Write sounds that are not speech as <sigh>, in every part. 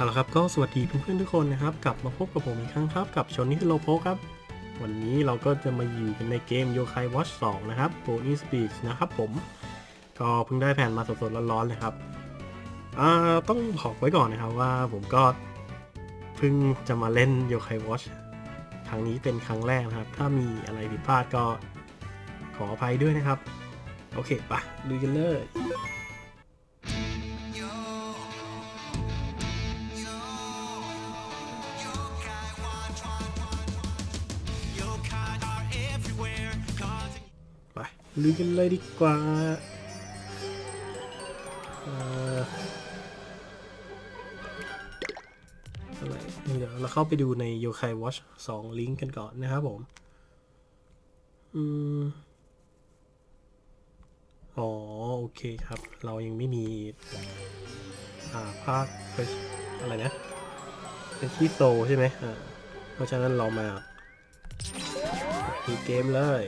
เอาละครับก็สวัสดีเพื่อนๆทุกคนนะครับ กลับมาพบกับผมอีกครั้งครับ กับชนนี่คือโลโพครับ วันนี้เราก็จะมาอยู่กันในเกม Yokai Watch 2นะครับ Pony Speaks นะครับผม ก็เพิ่งได้แผ่นมาสดๆร้อนๆเลยครับอ่าต้องบอกไว้ก่อนนะครับว่าผมก็เพิ่งจะมาเล่น Yokai Watch ครั้งนี้เป็นครั้งแรกนะครับ ถ้ามีอะไรผิดพลาดก็ขออภัยด้วยนะครับ โอเคปะลุยกันเลย ลุยกันเลยดีกว่าเอ่ออะไรเดี๋ยวเราเข้าไปดูใน Yokai Watch 2 ลิงก์กันก่อนนะครับผม อืม อ๋อ โอเคครับ เรายังไม่มี อ่า ภาคอะไรนะ เป็นที่โซใช่ไหมอ่า เพราะฉะนั้นเรามาดูเกมเลย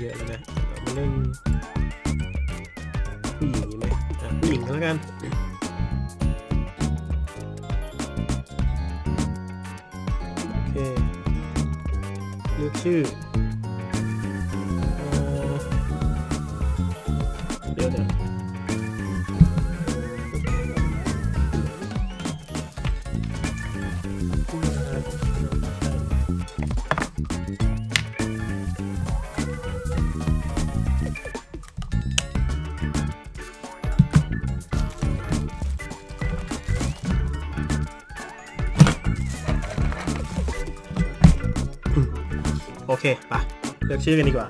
เยอะแล้วนะเรามาเล่นผู้หญิงดีไหมผู้หญิงก็แล้วกันโอเคเลือกชื่อ เคไปเลือกชื่อกันดีกว่า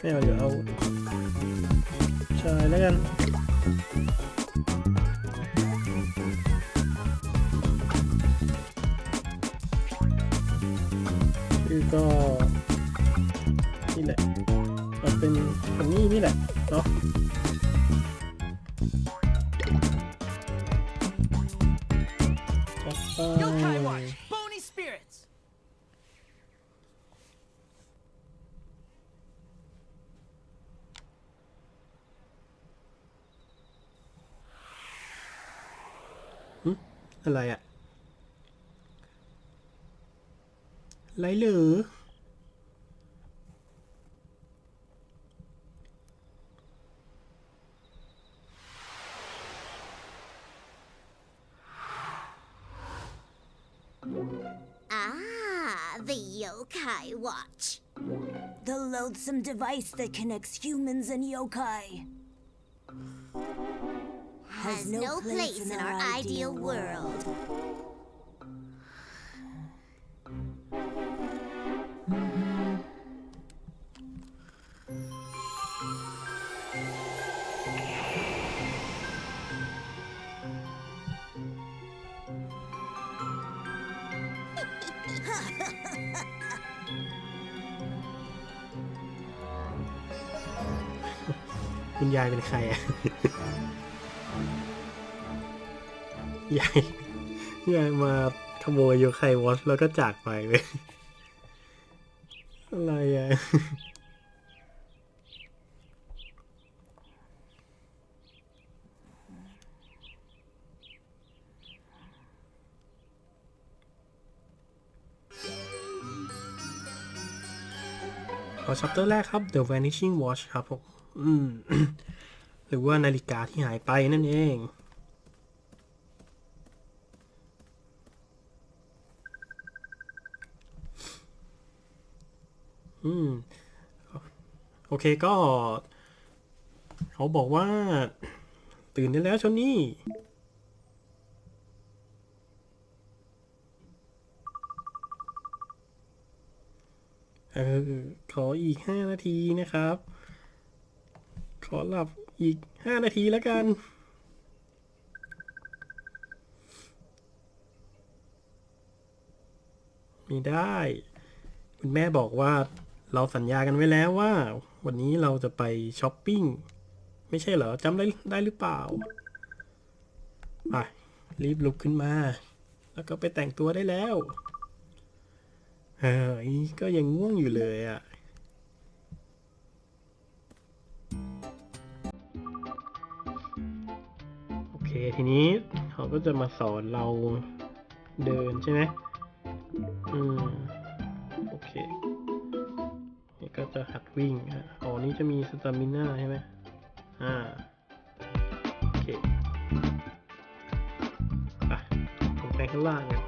ไม่เอาเดี๋ยวเอาชายแล้วกันชื่อก็นี่แหละเอาเป็นคนนี้นี่แหละเนาะ อะไรอะไรหรือ Ah, the Yokai Watch. The loathsome device that connects humans and yokai Has no place in our ideal world. คุณยายเป็นใครอะ <laughs> <laughs> ยายยายมาขโมยโยไควอชแล้วก็จากไปเลยอะไรอะขอชัปเตอร์แรกครับ The Vanishing Watch ครับผมอืม หรือว่านาฬิกาที่หายไปนั่นเอง อืม โอเคก็ เขาบอกว่า ตื่นได้แล้วชนนี่เออขออีกห้านาทีนะครับ ขอหลับ อีกห้านาทีแล้วกันไม่ได้ คุณแม่บอกว่าเราสัญญากันไว้แล้วว่า วันนี้เราจะไปช้อปปิ้ง ไม่ใช่เหรอจำได้ได้หรือเปล่าไปรีบลุกขึ้นมา แล้วก็ไปแต่งตัวได้แล้วเฮ้ยก็ยังง่วงอยู่เลยอะ่ะ เคทีนี้เขาก็จะมาสอนเราเดินใช่ไหมอืมโอเคนี่ก็จะหัดวิ่งอะอ๋อนี่จะมีสตามิน่าใช่ไหมอ่าโอเคอะลงไปข้างล่างกัน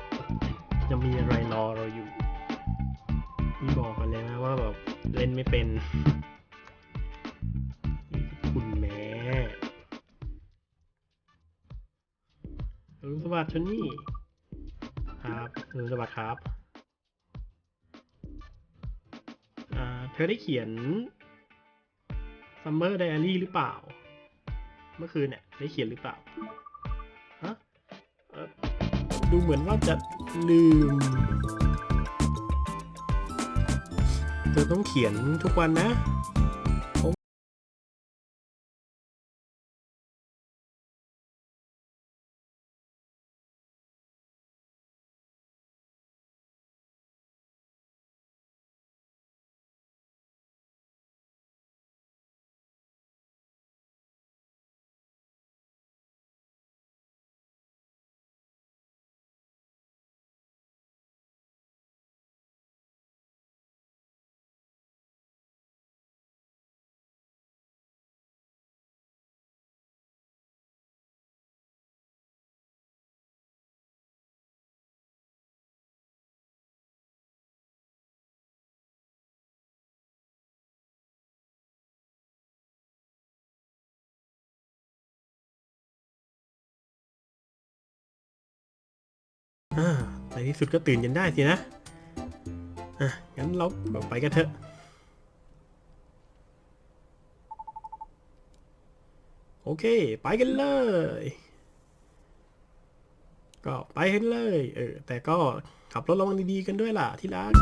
จะมีอะไรรอเราอยู่นี่บอกกันเลยนะว่าแบบเล่นไม่เป็น อรุณสวัสดิ์ชนนี่ครับอรุณสวัสดิ์ครับเธอได้เขียน Summer Diary หรือเปล่า เมื่อคืนเนี่ยได้เขียนหรือเปล่าฮะดูเหมือนว่าจะลืม เธอต้องเขียนทุกวันนะ อ่าในที่สุดก็ตื่นกันได้สินะ อะ งั้นเราไปกันเถอะ โอเค ไปกันเลย ก็ไปกันเลย เออ แต่ก็ขับรถระวังดีๆกันด้วยล่ะที่รัก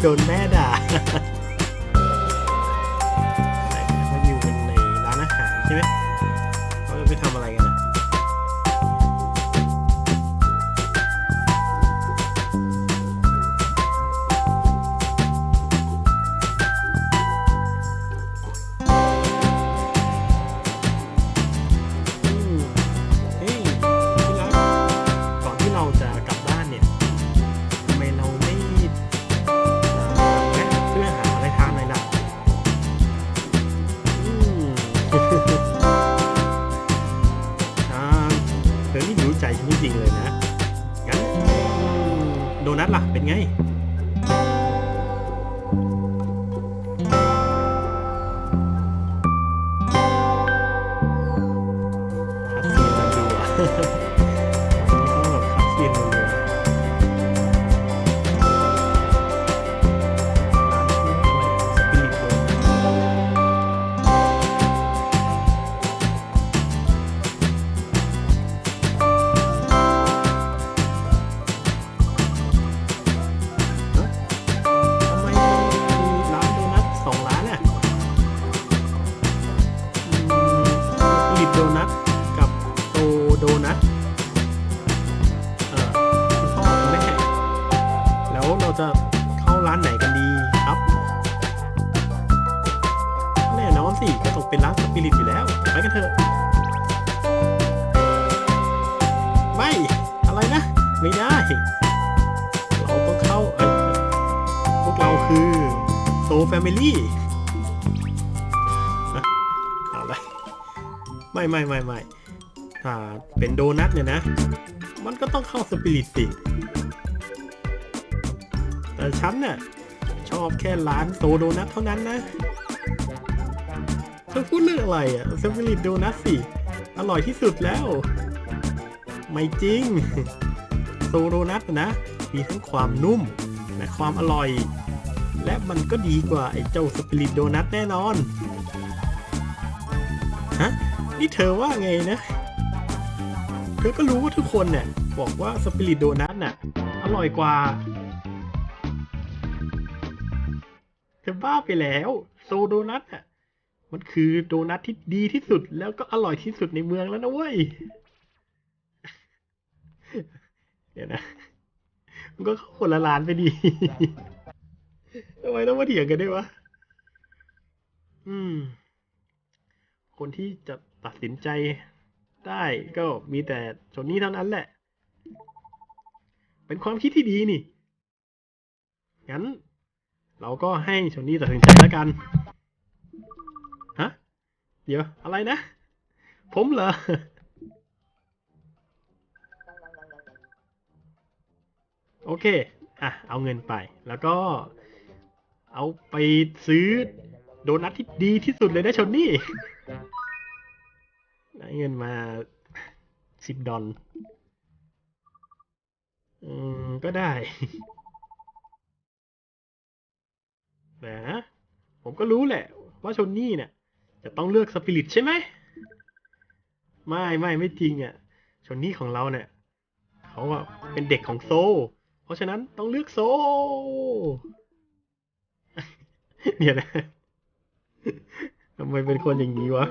โดนแม่ด่า 呵呵、 เราต้องเข้าเอ้พวกเราคือโซแฟมิลี่อะไรไม่ไม่ไม่ไม่ถ้าเป็นโดนัทเนี่ยนะ มันก็ต้องเข้าสปิริตสิแต่ฉันน่ะชอบแค่ร้านโซโดนัทเท่านั้นนะเธอพูดเรื่องอะไรอะสปิริตโดนัทสิ อร่อยที่สุดแล้ว ไม่จริง โซโดนัทนะ มีทั้งความนุ่มและความอร่อย และมันก็ดีกว่าไอ้เจ้าสปิริตโดนัทแน่นอน ฮะ นี่เธอว่าไงนะ เธอก็รู้ว่าทุกคนเนี่ยบอกว่าสปิริตโดนัทน่ะ อร่อยกว่าเธอบ้าไปแล้วโซโดนัทอะมันคือโดนัทที่ดีที่สุดแล้วก็อร่อยที่สุดในเมืองแล้วนะเว้ย ดี๋ยวนะ มันก็เข้าคนละร้านไปดีทำไมต้องมาเถียงกันด้วยวะ อืม คนที่จะตัดสินใจได้ก็มีแต่ชนนี้เท่านั้นแหละ เป็นความคิดที่ดีนี่ งั้น เราก็ให้ชนนี้ตัดสินใจแล้วกัน ฮะ เดี๋ยว อะไรนะ ผมเหรอ โอเค อะ เอาเงินไป แล้วก็เอาไปซื้อโดนัทที่ดีที่สุดเลยนะชนนี่ ได้เงินมาสิบดอลอืม ก็ได้แต่นะผมก็รู้แหละ ว่าชนนี่เนี่ย จะต้องเลือกสปิริตใช่ไหม ไม่ไม่ไม่จริงอะ ชนนี่ของเราเนี่ย เขาอะเป็นเด็กของโซ ราะฉะนั้นต้องเลือกโซเดี๋ยนะทำไมเป็นคนอย่างนี้วะ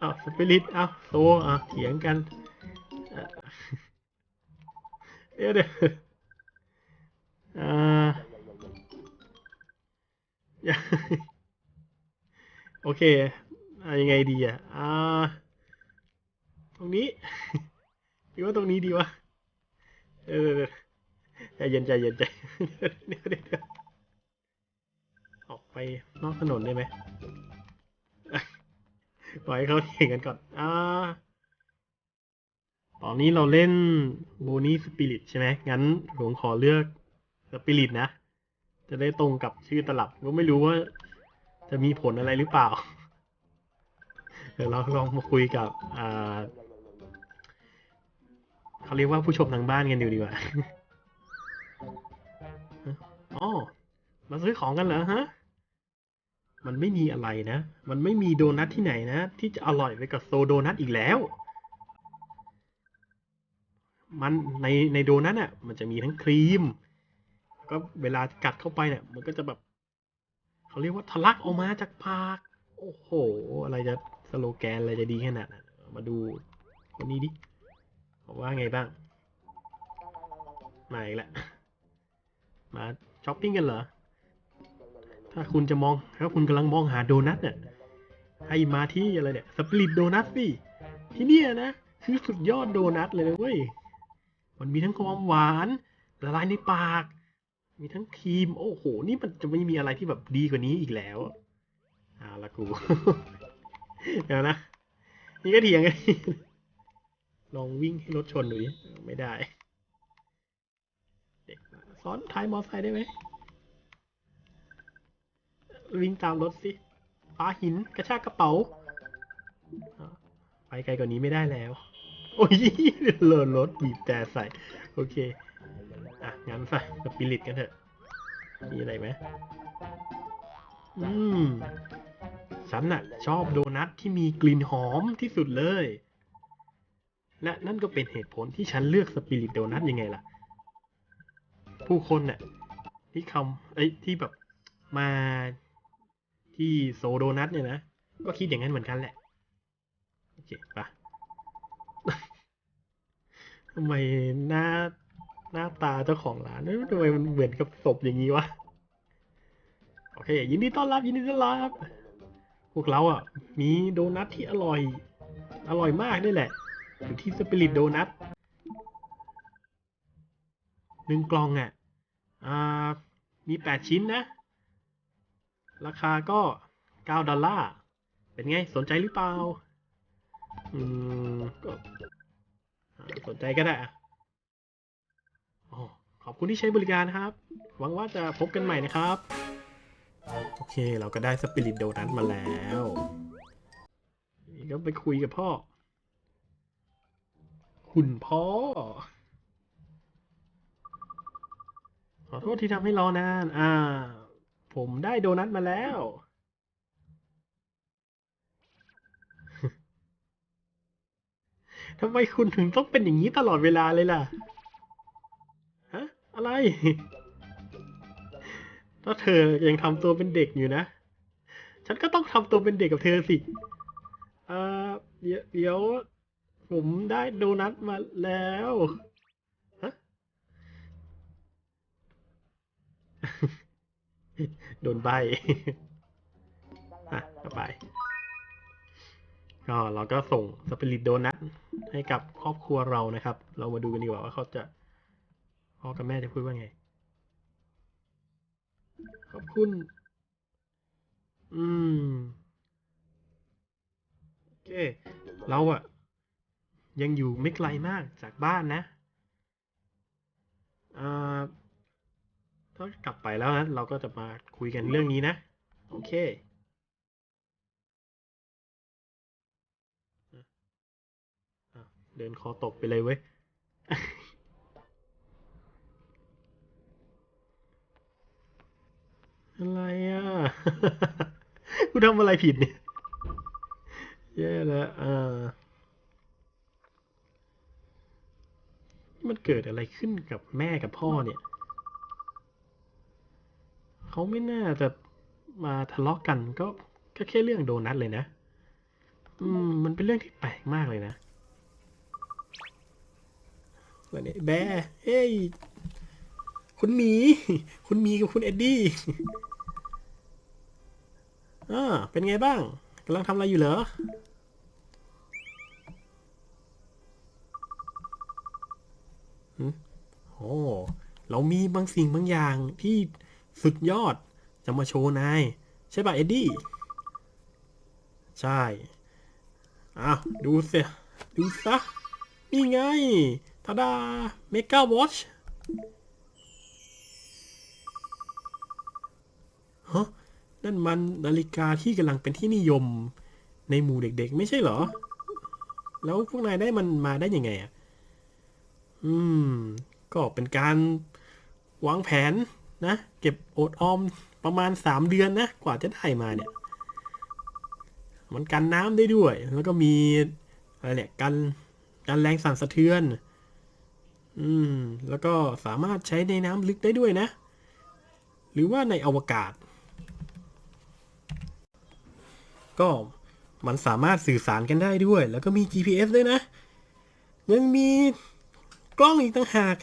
อ้าวสปิริตอ้าวโซอะเถียงกันเดี๋ยวเดี๋ยวอ่าโอเคอยังไงดีอะอ่าตรงนี้หรือว่าตรงนี้ดีวะเออใจ เย็นใจเย็นใจเดี๋ยวเดี๋ยวเดี๋ยวออกไปนอกถนนได้ไหมปล่อยให้เขาเถียงกันก่อนอ่าตอนนี้เราเล่นโบนี่สปิริตใช่ไหมงั้นผมขอเลือกสปิริตนะ จะได้ตรงกับชื่อตลับ ก็ไม่รู้ว่าจะมีผลอะไรหรือเปล่า เดี๋ยวเราลองมาคุยกับ อ่าเขาเรียกว่าผู้ชมทางบ้านกันดีกว่า มาซื้อของกันเหรอฮะ มันไม่มีอะไรนะ มันไม่มีโดนัทที่ไหนนะ ที่จะอร่อยไปกับโซโดนัทอีกแล้ว มันในในโดนัทอะ มันจะมีทั้งครีม ก็เวลากัดเข้าไปเนี่ย มันก็จะแบบเขาเรียกว่าทะลักออกมาจากปาก โอ้โห อะไรจะสโลแกนอะไรจะดีขนาดนั้นมาดูคนนี้ดิว่าไงบ้าง มาอีกแล้วมา ช้อปปิ้งกันเหรอ ถ้าคุณจะมองถ้าคุณกำลังมองหาโดนัทเนี่ยให้มาที่อะไรเนี่ยสปริตโดนัทสิที่เนี่ยนะคือสุดยอดโดนัทเลยนะเว้ย มันมีทั้งความหวานละลายในปาก มีทั้งครีม โอ้โห นี่มันจะไม่มีอะไรที่แบบดีกว่านี้อีกแล้วเอาละกูเดี๋ยวนะ นี่ก็เถียงกันลองวิ่งให้รถชนดูดิไม่ได้ ซ้อนท้ายมอเตอร์ไซค์ได้ไหมวิ่งตามรถสิปาหินกระชากกระเป๋า ไปไกลกว่านี้ไม่ได้แล้ว โอ้ยเลินรถบีบแต่ใส่ โอเค อะ งั้นใส่สปิริตกันเถอะ มีอะไรไหมอืมฉันน่ะ ชอบโดนัทที่มีกลิ่นหอมที่สุดเลย และนั่นก็เป็นเหตุผลที่ฉันเลือกสปิริตโดนัทยังไงล่ะ ผู้คนน่ะที่คำไอ้ยที่แบบมาที่โซโดนัทเนี่ยนะ ก็คิดอย่างนั้นเหมือนกันแหละ โอเคปะทำไมหน้าหน้าตาเจ้าของร้านทำไมมันเหมือนกับศพอย่างนี้วะ โอเค ยินดีต้อนรับ ยินดีต้อนรับ พวกเราอะ มีโดนัทที่อร่อย อร่อยมากนี่แหละอยู่ที่สปิริตโดนัท นึ่งกล่องอะอ่ามีแปดชิ้นนะ ราคาก็ 9 ดอลลาร์ เป็นไง สนใจหรือเปล่า อืม ก็สนใจก็ได้อะอ๋อขอบคุณที่ใช้บริการนะครับ หวังว่าจะพบกันใหม่นะครับ โอเค เราก็ได้สปิริตโดนัทมาแล้วนี่ก็ไปคุยกับพ่อ คุณพ่อ ขอโทษที่ทำให้รอนาน อ่า ผมได้โดนัทมาแล้ว ทำไมคุณถึงต้องเป็นอย่างนี้ตลอดเวลาเลยล่ะ ฮะ อะไรถ้าเธอยังทำตัวเป็นเด็กอยู่นะ ฉันก็ต้องทำตัวเป็นเด็กกับเธอสิอ่าเดี๋ยวเดี๋ยว ผมได้โดนัทมาแล้ว ฮะ โดนใบอะต่อไป ก็เราก็ส่งสปิริตโดนัทให้กับครอบครัวเรานะครับ เรามาดูกันดีกว่าว่าเขาจะพ่อกับแม่จะพูดว่าไง ขอบคุณ อืมโอเค เราอะยังอยู่ไม่ไกลมากจากบ้านนะ อ่า ถ้ากลับไปแล้วนะเราก็จะมาคุยกันเรื่องนี้นะ โอเคเดินคอตกไปเลยเว้ย อะไรอะ กูทำอะไรผิดเนี่ย แย่แล้วอ่า มันเกิดอะไรขึ้นกับแม่กับพ่อเนี่ย เขาไม่น่าจะมาทะเลาะกันก็ก็แค่เรื่องโดนัทเลยนะ อืม มันเป็นเรื่องที่แปลกมากเลยนะวันนี้แบร์เฮ้ย คุณหมี คุณหมีกับคุณเอ็ดดี้อ่าเป็นไงบ้างกำลังทำอะไรอยู่เหรอหืมโอ้ เรามีบางสิ่งบางอย่างที่ สุดยอด จะมาโชว์นาย ใช่ป่ะเอ็ดดี้ ใช่ อ้าว ดูสิดูซะ นี่ไงทาดาเมกาวอชฮะนั่นมันนาฬิกาที่กำลังเป็นที่นิยมในหมู่เด็กๆ ไม่ใช่เหรอ แล้วพวกนายได้มันมาได้ยังไงอะ อืม ก็เป็นการวางแผน นะ เก็บโอดออมประมาณสามเดือนนะ กว่าจะได้มาเนี่ย มันกันน้ำได้ด้วย แล้วก็มีอะไรเนี่ยกันกันแรงสั่นสะเทือน อืม แล้วก็สามารถใช้ในน้ำลึกได้ด้วยนะ หรือว่าในอวกาศ ก็มันสามารถสื่อสารกันได้ด้วย แล้วก็มี GPS ด้วยนะ ยังมีกล้องอีกต่างหาก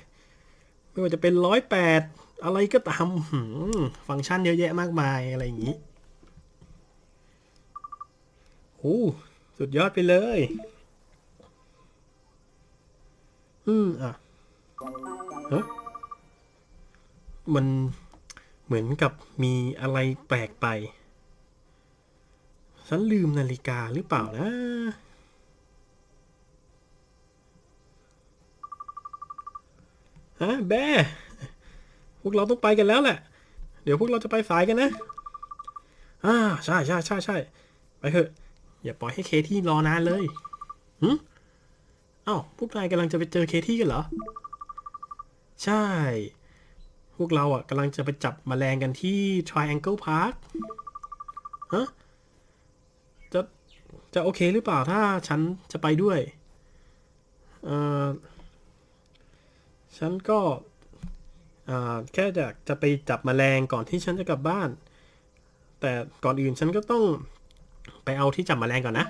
ไม่ว่าจะเป็นร้อยแปด อะไรก็ตามฟังก์ชันเยอะแยะมากมายอะไรอย่างนี้โอ้สุดยอดไปเลย อืมอะฮะมันเหมือนกับมีอะไรแปลกไป ฉันลืมนาฬิกาหรือเปล่านะ ฮะ แบ วกเราต้องไปกันแล้วแหละ เดี๋ยวพวกเราจะไปสายกันนะอ่าใช่ใช่ใช่ใช่ไปเถอะอย่าปล่อยให้เคที่รอนานเลยหืมอ้าวพวกนายกำลังจะไปเจอเคที่กันเหรอ ใช่ พวกเราอะกำลังจะไปจับแมลงกันที่ Triangle Park ฮะจะจะโอเคหรือเปล่าถ้าฉันจะไปด้วย เอ่อฉันก็ แค่จะจะไปจับแมลงก่อนที่ฉันจะกลับบ้าน แต่ก่อนอื่นฉันก็ต้องไปเอาที่จับแมลงก่อนนะ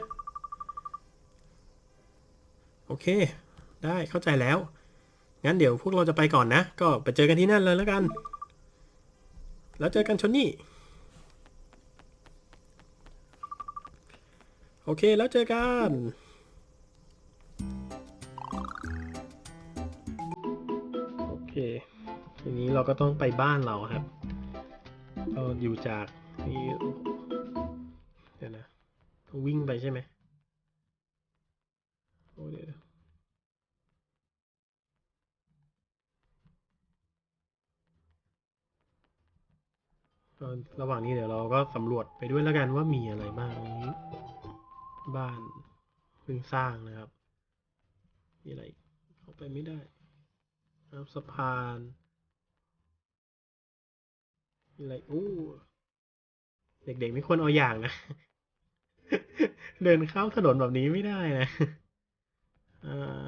โอเค ได้เข้าใจแล้ว งั้นเดี๋ยวพวกเราจะไปก่อนนะ ก็ไปเจอกันที่นั่นเลยแล้วกัน แล้วเจอกันชนนี่ โอเคแล้วเจอกัน ก็ต้องไปบ้านเราครับก็อยู่จากนี่เดี๋ยวนะวิ่งไปใช่ไหมโอ้เดี๋ยวระหว่างนี้เดี๋ยวเราก็สำรวจไปด้วยแล้วกันว่ามีอะไรบ้างตรงนี้บ้านเพิ่งสร้างนะครับ มีอะไรเข้าไปไม่ได้ครับสะพาน อะไรอู้เด็กๆไม่ควรเอาอย่างนะ เดินข้าถนนแบบนี้ไม่ได้นะอ่า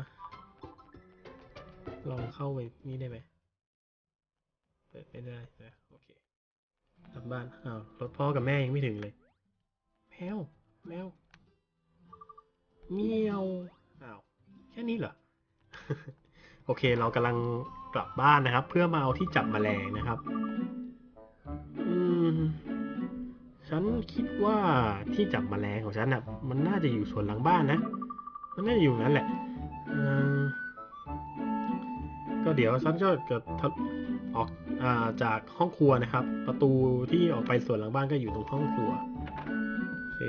ลองเข้าไปนี่ได้ไหมเปิดไม่ได้นะโอเคกลับบ้านอ้าวรถพ่อกับแม่ยังไม่ถึงเลย แมว แมวเมียวอ้าวแค่นี้เหรอ โอเค เรากำลังกลับบ้านนะครับ เพื่อมาเอาที่จับแมลงนะครับ อืม ฉันคิดว่าที่จับแมลงของฉันน่ะ มันน่าจะอยู่ส่วนหลังบ้านนะ มันน่าจะอยู่นั้นแหละก็เดี๋ยวฉันก็จะออกอาจากห้องครัวนะครับ ประตูที่ออกไปส่วนหลังบ้านก็อยู่ตรงห้องครัวโอเค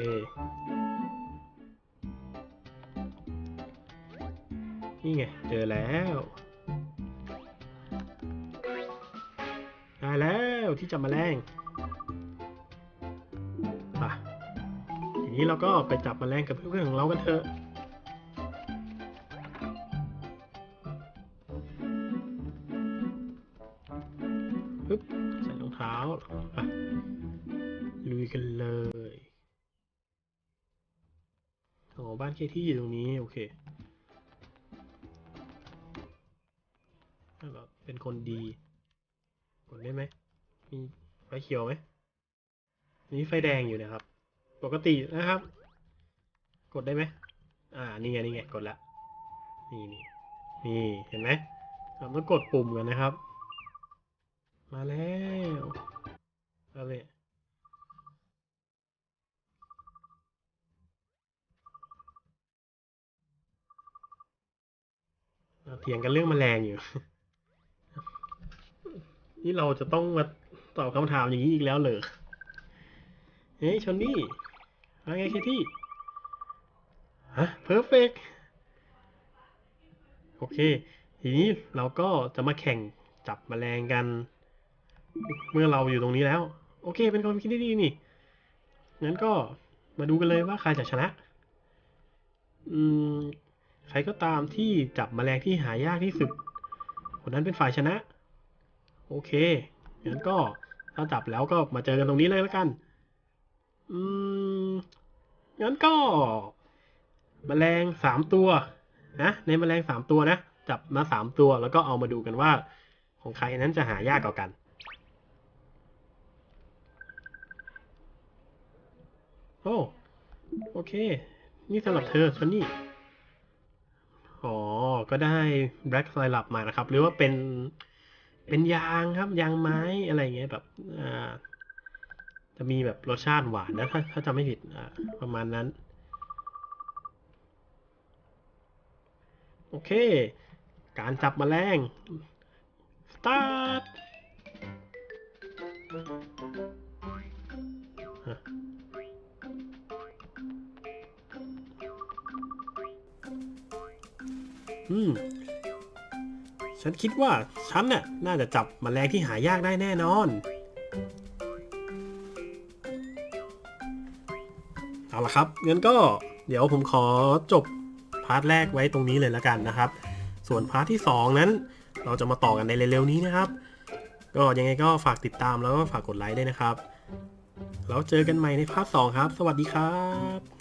นี่ไงเจอแล้ว วที่จับแมลงป่ะทีนี้เราก็ไปจับแมลงกับเพื่อนๆของเรากันเถอะปึ๊บใส่รองเท้าไปลุยกันเลยอ๋อบ้านเคที่อยู่ตรงนี้ โอเคเป็นคนดี มีไฟเขียวไหมนี่ไฟแดงอยู่นะครับ ปกตินะครับ กดได้ไหมอ่า นี่ไง นี่ไง กดละ นี่นี่นี่ เห็นไหมเราต้องกดปุ่มกันนะครับ มาแล้วเอาเลยเรเถียงกันเรื่องแมลงอยู่ นี่เราจะต้องมา ตอบคำถามอย่างนี้อีกแล้วเหรอเฮ้ยชอนนี่ว่าไงเคที่ฮะเพอร์เฟกโอเค ทีนี้เราก็จะมาแข่งจับแมลงกัน เมื่อเราอยู่ตรงนี้แล้ว โอเค เป็นความคิดที่ดีนี่งั้นก็มาดูกันเลยว่าใครจะชนะ อืม ใครก็ตามที่จับแมลงที่หายากที่สุด คนนั้นเป็นฝ่ายชนะ โอเค งั้นก็ ถ้าจับแล้วก็มาเจอกันตรงนี้เลยแล้วกัน อืม งั้นก็แมลงสามตัวนะในแมลงสามตัวนะ จับมาสามตัวแล้วก็เอามาดูกันว่า ของใครนั้นจะหายากกว่ากัน โอ้โอเค นี่สำหรับเธอชันนี่อ๋อ ก็ได้ Black s y r u p มานะครับ หรือว่าเป็น เป็นยางครับยางไม้อะไรเงี้ยแบบอ่าจะมีแบบรสชาติหวานนะถ้าถ้าจำไม่ผิดอ่าประมาณนั้น โอเค การจับแมลงสตาร์ทอืม ฉันคิดว่าฉันน่ะน่าจะจับแมลงที่หายากได้แน่นอน เอาละครับงั้นก็เดี๋ยวผมขอจบพาร์ทแรกไว้ตรงนี้เลยแล้วกันนะครับ ส่วนพาร์ทที่ 2 นั้น เราจะมาต่อกันในเร็วๆนี้นะครับ ก็ยังไงก็ฝากติดตามแล้วก็ฝากกดไลค์ด้วยนะครับ แล้วเจอกันใหม่ในพาร์ท2ครับ สวัสดีครับ